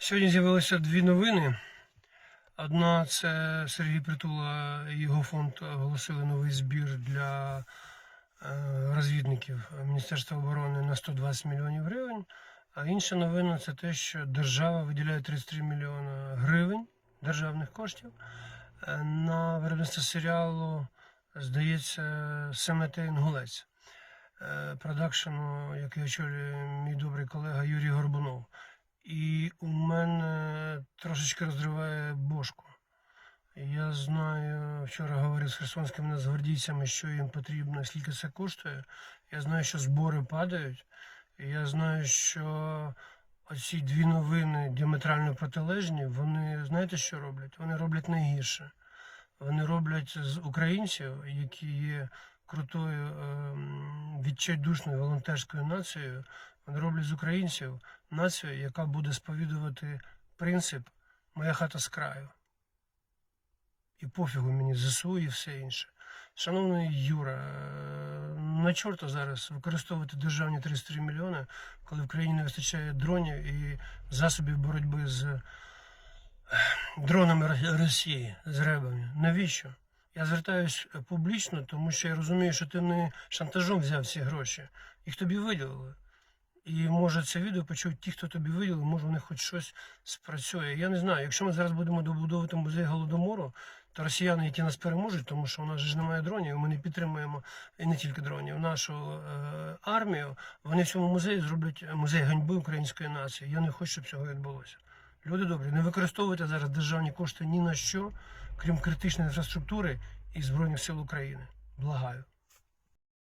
Сьогодні з'явилися дві новини. Одна це Сергій Притула і його фонд оголосили новий збір для е, розвідників Міністерства оборони на 120 мільйонів гривень. А інша новина це те, що держава виділяє 33 мільйони гривень державних коштів е, на виробництво серіалу, здається, Семете Інгулець. е, Продакшену, який очолює мій добрий колега Юрій Горбунов. І у мене трошечки розриває бошку. Я знаю, вчора говорив з херсонськими нацгвардійцями, що їм потрібно, скільки це коштує. Я знаю, що збори падають. Я знаю, що оці дві новини діаметрально протилежні, вони знаєте, що роблять? Вони роблять найгірше. Вони роблять з українців, які є крутою ем, відчайдушною волонтерською нацією, вони роблять з українців націю, яка буде сповідувати принцип Моя хата з краю. І пофігу мені ЗСУ і все інше. Шановний Юра, е, на чорта зараз використовувати державні 33 мільйони, коли в країні не вистачає дронів і засобів боротьби з дронами Росії, з ребами. Навіщо? Я звертаюсь публічно, тому що я розумію, що ти не шантажом взяв ці гроші. Їх тобі виділили. І може це відео почують ті, хто тобі виділив, може у них хоч щось спрацює. Я не знаю, якщо ми зараз будемо добудовувати музей голодомору, то росіяни, які нас переможуть, тому що у нас ж немає дронів, ми не підтримуємо і не тільки дронів, нашу е, армію, вони в цьому музеї зроблять музей ганьби української нації. Я не хочу, щоб цього відбулося. Люди добрі, не використовуйте зараз державні кошти ні на що, крім критичної інфраструктури і Збройних сил України. Благаю.